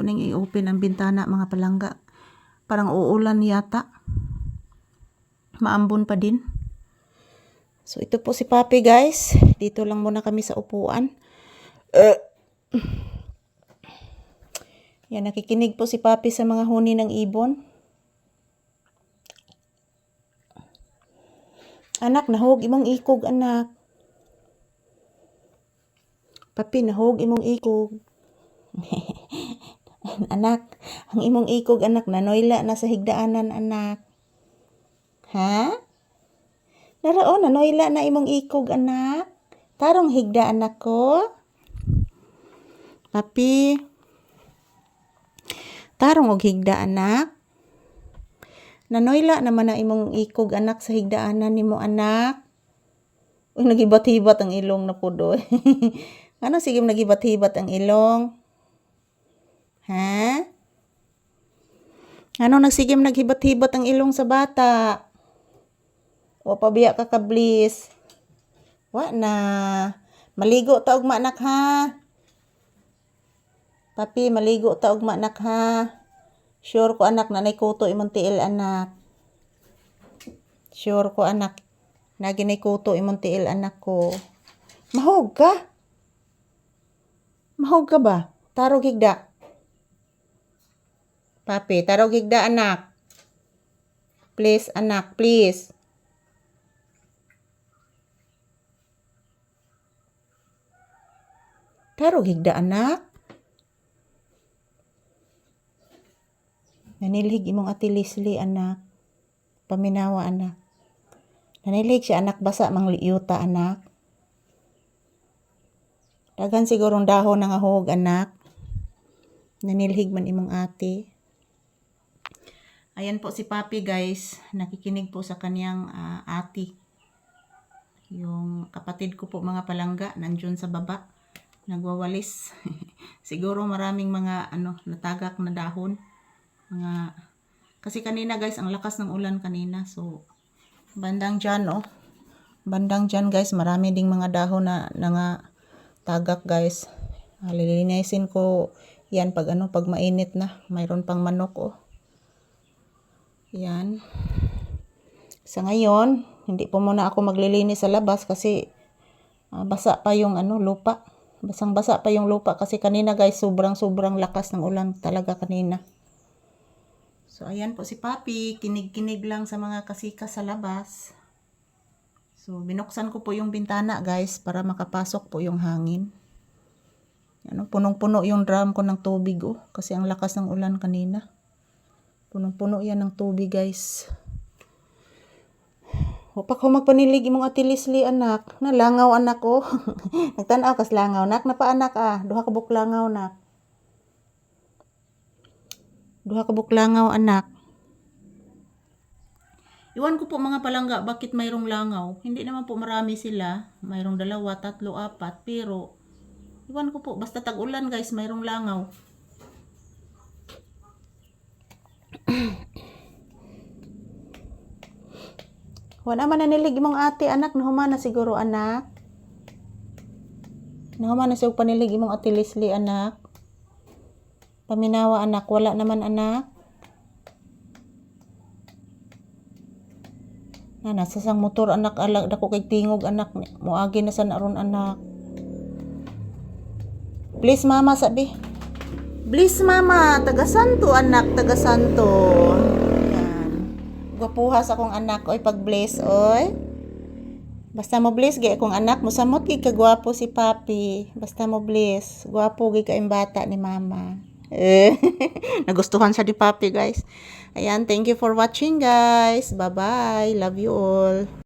Ning i-open ang bintana mga palangga. Parang uulan yata. Maambon pa din. So ito po si Papi guys. Dito lang muna kami sa upuan. Eh. Yan, nakikinig po si Papi sa mga huni ng ibon. Anak, nahog imong ikog, anak. Papi, nahog imong ikog. anak, ang imong ikog, anak, nanoyla na sa higdaanan, anak. Ha? Narao, nanoyla na imong ikog, anak. Tarong higda, anak ko. Papi, tarong og higda, anak. Nanoyla naman na imong ikog anak sa higdaanan nimo anak. Uy, nagibat-hibat ang ilong na pudo. ano sige nagibat-hibat ang ilong? Ha? Ano nagsigim naghibat-hibat ang ilong sa bata? O pabiya ka kablis. Wa na. Maligo ta og anak ha. Papi, maligo ta og anak ha. Sure ko anak na kuto imong tiil anak. Sure ko anak. Naginay kuto imong tiil anak ko. Mahog ka? Mahog ka ba? Tarog higda. Papi, tarog higda anak. Please anak, please. Tarog higda anak. Nanilhig imong ati Leslie anak. Paminawa anak. Nanilhig siya anak basa mang liyuta anak. Dagan sigurong dahon nga hug anak. Nanilhig man imong ate. Ayan po si Papi guys. Nakikinig po sa kanyang ah, ate. Yung kapatid ko po mga palangga nandyan sa baba. Nagwawalis. Siguro maraming mga ano natagak na dahon mga kasi kanina guys ang lakas ng ulan kanina so bandang dyan oh bandang dyan guys marami ding mga dahon na, na nga tagak guys Ah, lilinisin ko yan pag ano pag mainit na mayroon pang manok oh yan sa ngayon hindi po muna ako maglilinis sa labas kasi ah, basa pa yung ano lupa basang basa pa yung lupa kasi kanina guys sobrang sobrang lakas ng ulan talaga kanina So, ayan po si Papi. Kinig-kinig lang sa mga kasika sa labas. So, binuksan ko po yung bintana, guys, para makapasok po yung hangin. Ano, punong-puno yung drum ko ng tubig, oh. Kasi ang lakas ng ulan kanina. Punong-puno yan ng tubig, guys. Hupak ko magpanilig imong ati Leslie, anak. Nalangaw, anak, oh. Nagtanaw kas langaw, nak. Napa, anak, ah. Duha ka buklangaw, nak. Duha ka buklangaw anak. Iwan ko po mga palangga bakit mayroong langaw. Hindi naman po marami sila. Mayroong dalawa, tatlo, apat. Pero, iwan ko po. Basta tag-ulan guys, mayroong langaw. Wala man nanilig imong ate anak. Nahuma na siguro anak. Nahuma na siguro panilig imong ate Leslie anak. Paminawa anak, wala naman anak. Na nasa sang motor anak alag dako kay tingog anak moagi na sa naron anak. Please mama sabi. Please mama, taga santo anak, taga santo. Gwapuha sa akong anak oy pag bless oy. Basta mo bless gay akong anak mo samot gid ka gwapo si papi. Basta mo bless, gwapo gid ka bata ni mama. Eh, nagustuhan siya ni Papi, guys. Ayan, thank you for watching, guys. Bye-bye. Love you all.